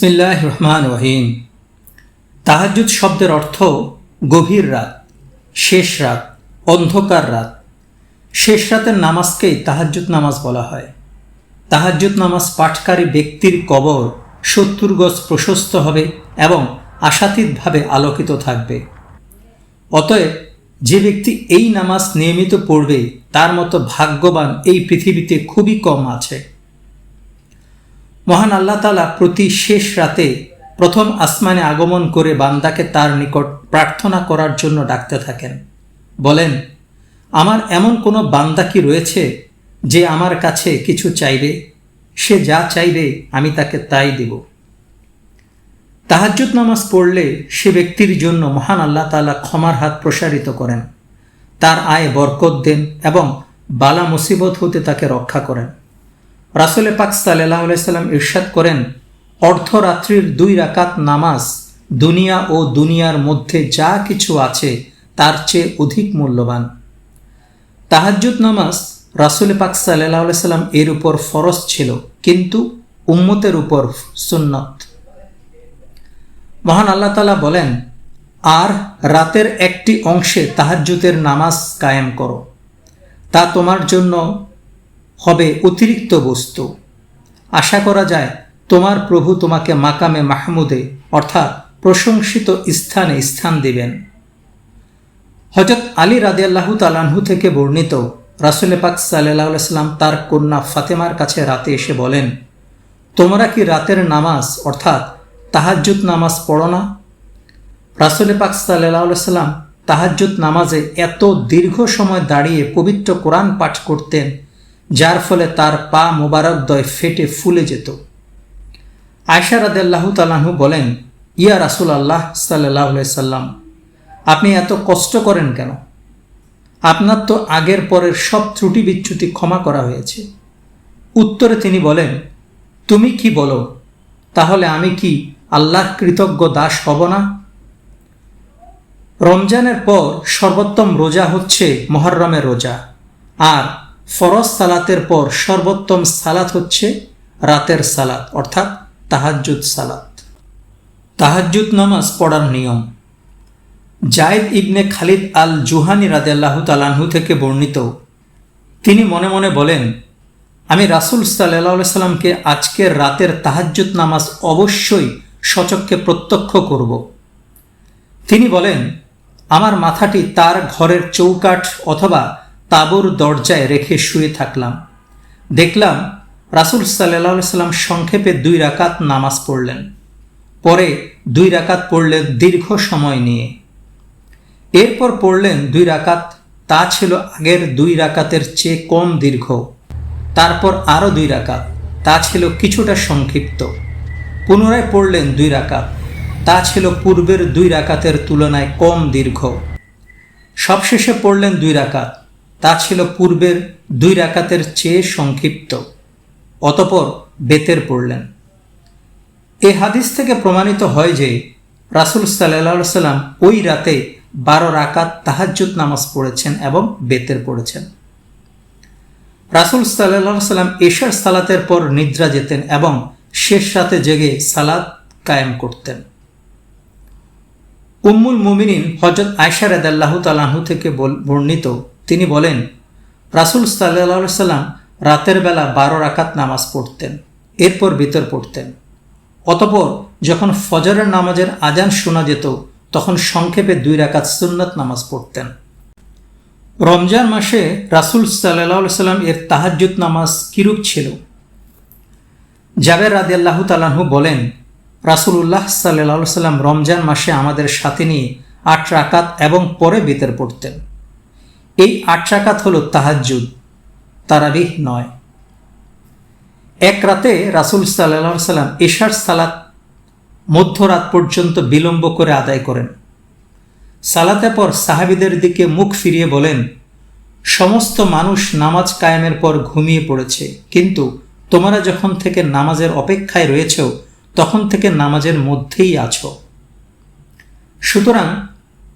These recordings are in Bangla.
বিসমিল্লাহ রহমান রহিম তাহাজ্জুদ শব্দের অর্থ গভীর রাত, শেষ রাত, অন্ধকার রাত। শেষ রাতের নামাজকেই তাহাজ্জুদ নামাজ বলা হয়। তাহাজ্জুদ নামাজ পাঠকারী ব্যক্তির কবর সত্তর গজ প্রশস্ত হবে এবং আশাতীতভাবে আলোকিত থাকবে। অতএব যে ব্যক্তি এই নামাজ নিয়মিত পড়বে, তার মতো ভাগ্যবান এই পৃথিবীতে খুবই কম আছে। মহান আল্লাহ তালা প্রতি শেষ রাতে প্রথম আসমানে আগমন করে বান্দাকে তার নিকট প্রার্থনা করার জন্য ডাকতে থাকেন। বলেন, আমার এমন কোনো বান্দা কি রয়েছে যে আমার কাছে কিছু চাইবে? সে যা চাইবে, আমি তাকে তাই দিব। তাহাজ্জুদ নামাজ পড়লে সে ব্যক্তির জন্য মহান আল্লাহ তালা ক্ষমার হাত প্রসারিত করেন, তার আয় বরকত দেন এবং বালা মুসিবত হতে তাকে রক্ষা করেন। রাসুলে পাক সাল্লাহ সাল্লাম ইরশাদ করেন, অর্ধরাত্রির দুই রাকাত নামাজ দুনিয়া ও দুনিয়ার মধ্যে যা কিছু আছে তার চেয়ে অধিক মূল্যবান। তাহাজ্জুদ নামাজ রাসুল পাক সাল্লাহ সাল্লাম এর উপর ফরজ ছিল, কিন্তু উম্মতের উপর সুন্নত। মহান আল্লাহ তালা বলেন, আর রাতের একটি অংশে তাহাজ্জুদের নামাজ কায়েম করো। তা তোমার জন্য হবে অতিরিক্ত বস্তু। আশা করা যায় তোমার প্রভু তোমাকে মাকামে মাহমুদে, অর্থাৎ প্রশংসিত স্থানে স্থান দিবেন। হজরত আলী রাদিয়াল্লাহু তালাহু থেকে বর্ণিত রাসুল পাক সাল্লাহ সাল্লাম তার কন্যা ফাতেমার কাছে রাতে এসে বলেন, তোমরা কি রাতের নামাজ, অর্থাৎ তাহাজ্জুদ নামাজ পড়ো না? রাসুল পাক সাল্লাহ সাল্লাম তাহাজ্জুদ নামাজে এত দীর্ঘ সময় দাঁড়িয়ে পবিত্র কোরআন পাঠ করতেন যার ফলে তার পা মোবারকদ্বয় ফেটে ফুলে যেত। আয়সা রাদেল্লাহ তালাহু বলেন, ইয়া রাসুল আল্লাহ সাল্লাহ সাল্লাম, আপনি এত কষ্ট করেন কেন? আপনার তো আগের পরের সব ত্রুটি বিচ্যুতি ক্ষমা করা হয়েছে। উত্তরে তিনি বলেন, তুমি কি বলো? তাহলে আমি কি আল্লাহ কৃতজ্ঞ দাস হব না? রমজানের পর সর্বোত্তম রোজা হচ্ছে মহরমের রোজা, আর ফরজ সালাতের পর সর্বোত্তম সালাত হচ্ছে রাতের সালাত, অর্থাৎ তাহাজ্জুদ সালাত। তাহাজ্জুদ নামাজ পড়ার নিয়ম। জায়দ ইবনে খালিদ আল জুহানি রাদেল্লাহ তালাহু থেকে বর্ণিত। তিনি মনে মনে বলেন, আমি রাসুল সাল্লাহ সাল্লামকে আজকের রাতের তাহাজ্জুদ নামাজ অবশ্যই সচককে প্রত্যক্ষ করব। তিনি বলেন, আমার মাথাটি তার ঘরের চৌকাঠ অথবা তাবুর দরজায় রেখে শুয়ে থাকলাম। দেখলাম রাসুল সাল্লাহ সাল্লাম সংক্ষেপে দুই রাকাত নামাজ পড়লেন। পরে দুই রাকাত পড়লেন দীর্ঘ সময় নিয়ে। এরপর পড়লেন দুই রাকাত, তা ছিল আগের দুই রাকাতের চেয়ে কম দীর্ঘ। তারপর আরও দুই রাকাত, তা ছিল কিছুটা সংক্ষিপ্ত। পুনরায় পড়লেন দুই রাকাত, তা ছিল পূর্বের দুই রাকাতের তুলনায় কম দীর্ঘ। সবশেষে পড়লেন দুই রাকাত তা ছিল পূর্বের দুই রাকাতের চেয়ে সংক্ষিপ্ত। অতপর বেতের পড়লেন। এ হাদিস থেকে প্রমাণিত হয় যে রাসুল সাল্লাহ সাল্লাম ওই রাতে বারো রাকাত তাহাজ্জুদ নামাজ পড়েছেন এবং বেতের পড়েছেন। রাসুল সাল্লাহ সাল্লাম এশার সালাতের পর নিদ্রা যেতেন এবং শেষ রাতে জেগে সালাদ কায়েম করতেন। উম্মুল মুমিনিন হজরত আয়সা রেদাল্লাহ তালাহু থেকে বর্ণিত তিনি বলেন, রাসুল সাল্লাহ সাল্লাম রাতের বেলা বারো রাকাত নামাজ পড়তেন, এরপর ভিতর পড়তেন। অতপর যখন ফজরের নামাজের আজান শোনা যেত, তখন সংক্ষেপে দুই রাকাত সুন্নত নামাজ পড়তেন। রমজান মাসে রাসুল সাল্লাহ সাল্লাম এর তাহাজ্জুদ নামাজ কিরূপ ছিল? জাবের রাদিয়াল্লাহ তালাহু বলেন রাসুল্লাহ সাল্লাহ সাল্লাম রমজান মাসে আমাদের সাথে নিয়ে আট রাকাত এবং পরে বেতের পড়তেন। এই আট রাকাত হল তাহাজ্জুদ তারাবিহ নয়। এক রাতে রাসুল সাল্লাহ সাল্লাম এশার সালাত মধ্যরাত পর্যন্ত বিলম্ব করে আদায় করেন। সালাতে পর সাহাবিদের দিকে মুখ ফিরিয়ে বলেন, সমস্ত মানুষ নামাজ কায়েমের পর ঘুমিয়ে পড়েছে, কিন্তু তোমরা যখন থেকে নামাজের অপেক্ষায় রয়েছ, তখন থেকে নামাজের মধ্যেই আছো। সুতরাং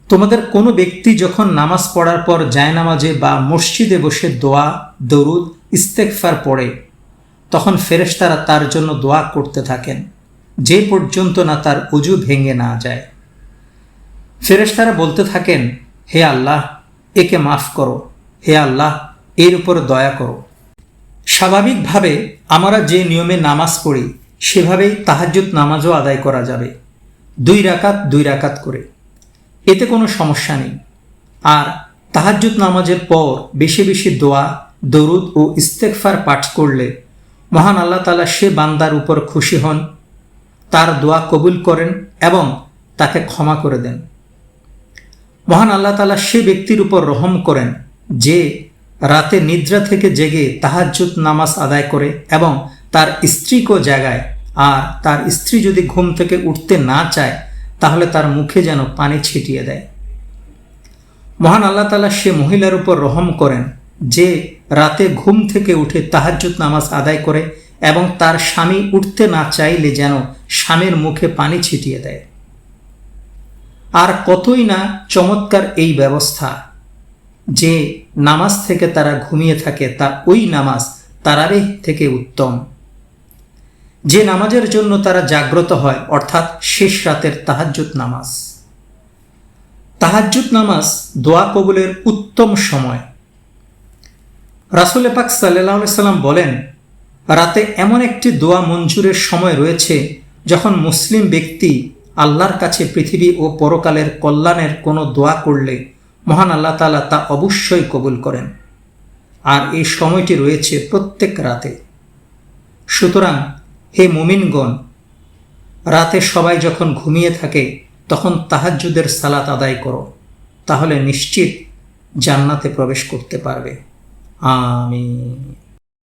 তোমাদের কোনো ব্যক্তি যখন নামাজ পড়ার পর জায়নামাজে বা মসজিদে বসে দোয়া, দরুদ ইস্তেকফার পড়ে, তখন ফেরেশতারা তার জন্য দোয়া করতে থাকেন, যে পর্যন্ত না তার অজু ভেঙে না যায়। ফেরেশতারা বলতে থাকেন, হে আল্লাহ, একে মাফ করো। হে আল্লাহ, এর উপর দয়া করো। স্বাভাবিকভাবে আমরা যে নিয়মে নামাজ পড়ি, সেভাবেই তাহাজ্জুদ নামাজও আদায় করা যাবে। দুই রাকাত দুই রাকাত করে। এতে কোনো সমস্যা নেই। আর তাহাজ্জুদ নামাজের পর বেশি বেশি দোয়া, দরুদ ও ইস্তেকফার পাঠ করলে মহান আল্লাহ তালা সে বান্দার উপর খুশি হন, তার দোয়া কবুল করেন এবং তাকে ক্ষমা করে দেন। মহান আল্লাহ তালা সে ব্যক্তির উপর রহম করেন যে রাতে নিদ্রা থেকে জেগে তাহাজ্জুদ নামাজ আদায় করে এবং তার স্ত্রীকেও জাগায়। আর তার স্ত্রী যদি ঘুম থেকে উঠতে না চায় তাহলে তার মুখে যেন পানি ছিটিয়ে দেয়। মহান আল্লাহ তালা সে মহিলার উপর রহম করেন, যে রাতে ঘুম থেকে উঠে তাহাজ্জুদ নামাজ আদায় করে এবং তার স্বামী উঠতে না চাইলে যেন স্বামীর মুখে পানি ছিটিয়ে দেয়। আর কতই না চমৎকার এই ব্যবস্থা, যে নামাজ থেকে তারা ঘুমিয়ে থাকে তা ওই নামাজ তারাবিহ থেকে উত্তম। যে নামাজের জন্য তারা জাগ্রত হয়, অর্থাৎ শেষ রাতের তাহাজ্জুদ নামাজ। তাহাজ্জুদ নামাজ দোয়া কবুলের উত্তম সময়। রাসুল পাক সাল্লাহ সাল্লাম বলেন, রাতে এমন একটি দোয়া মঞ্জুরের সময় রয়েছে যখন মুসলিম ব্যক্তি আল্লাহর কাছে পৃথিবী ও পরকালের কল্যাণের কোনো দোয়া করলে মহান আল্লাহ তালা তা অবশ্যই কবুল করেন। আর এই সময়টি রয়েছে প্রত্যেক রাতে। সুতরাং হে মুমিনগণ, রাতে সবাই যখন ঘুমিয়ে থাকে, তখন তাহাজ্জুদের সালাত আদায় করো, তাহলে নিশ্চিত জান্নাতে প্রবেশ করতে পারবে। আমিন।